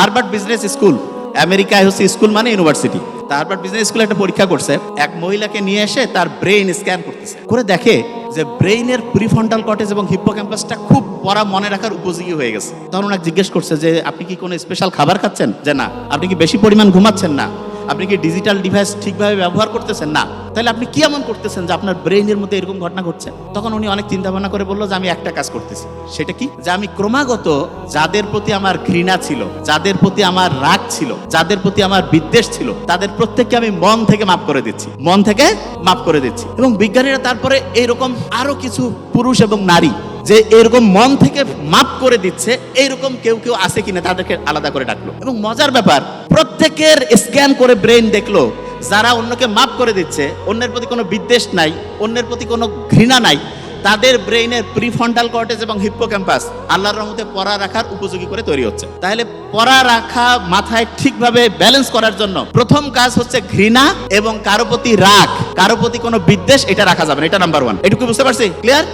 Harvard business school, আমেরিকায় হচ্ছে school মানে ইউনিভার্সিটি। তা হারবার্ড বিজনেস স্কুলে একটা পরীক্ষা করছে, এক মহিলাকে নিয়ে এসে তার ব্রেইন স্ক্যান করতেছে। করে দেখে যে ব্রেইনের প্রিফ্রন্টাল কটেজ এবং হিপ্পো ক্যাম্পাসটা খুব পড়া মনে রাখার উপযোগী হয়ে গেছে। তখন ওনাকে জিজ্ঞেস করছে যে, আপনি কি কোনো স্পেশাল খাবার খাচ্ছেন? যে, না। আপনি কি বেশি পরিমাণ ঘুমাচ্ছেন? না। আপনি কি ডিজিটাল ডিভাইস ঠিকভাবে ব্যবহার করতেছেন? না। তাহলে আপনি কি এমন করতেছেন যে আপনার ব্রেইনের মধ্যে এরকম ঘটনা ঘটছে? তখন উনি অনেক চিন্তা ভাবনা করে বলল যে আমি একটা কাজ করতেছি। সেটা কি? যে আমি ক্রমাগত যাদের প্রতি আমার ঘৃণা ছিল, যাদের প্রতি আমার রাগ ছিল, যাদের প্রতি আমার বিদ্বেষ ছিল, তাদের প্রত্যেককে আমি মন থেকে মাফ করে দিচ্ছি। মন থেকে মাফ করে দিচ্ছি। এবং বিজ্ঞানীরা তারপরে এইরকম আরও কিছু পুরুষ এবং নারী যে এরকম মন থেকে মাপ করে দিচ্ছে এইরকম কেউ কেউ আছে কিনা তাদেরকে আলাদা করে ডাকলো। এবং মজার ব্যাপার, প্রত্যেকের স্ক্যান করে ব্রেন দেখল যারা অন্যকে মাপ করে দিচ্ছে, অন্যের প্রতি কোনো বিদ্বেষ নাই, অন্যের প্রতি কোনো ঘৃণা নাই, তাদের ব্রেইনের প্রিফ্রন্টাল কর্টেজ এবং হিপ্পো ক্যাম্পাস আল্লাহর রহমতে পড়া রাখার উপযোগী করে তৈরি হচ্ছে। তাহলে পড়া রাখা মাথায় ঠিকভাবে ব্যালেন্স করার জন্য প্রথম কাজ হচ্ছে ঘৃণা এবং কারও প্রতি রাগ, কারও প্রতি কোনো বিদ্বেষ, এটা রাখা যাবে না, এটা নাম্বার ওয়ান এটুকু বুঝতে পারছি? ক্লিয়ার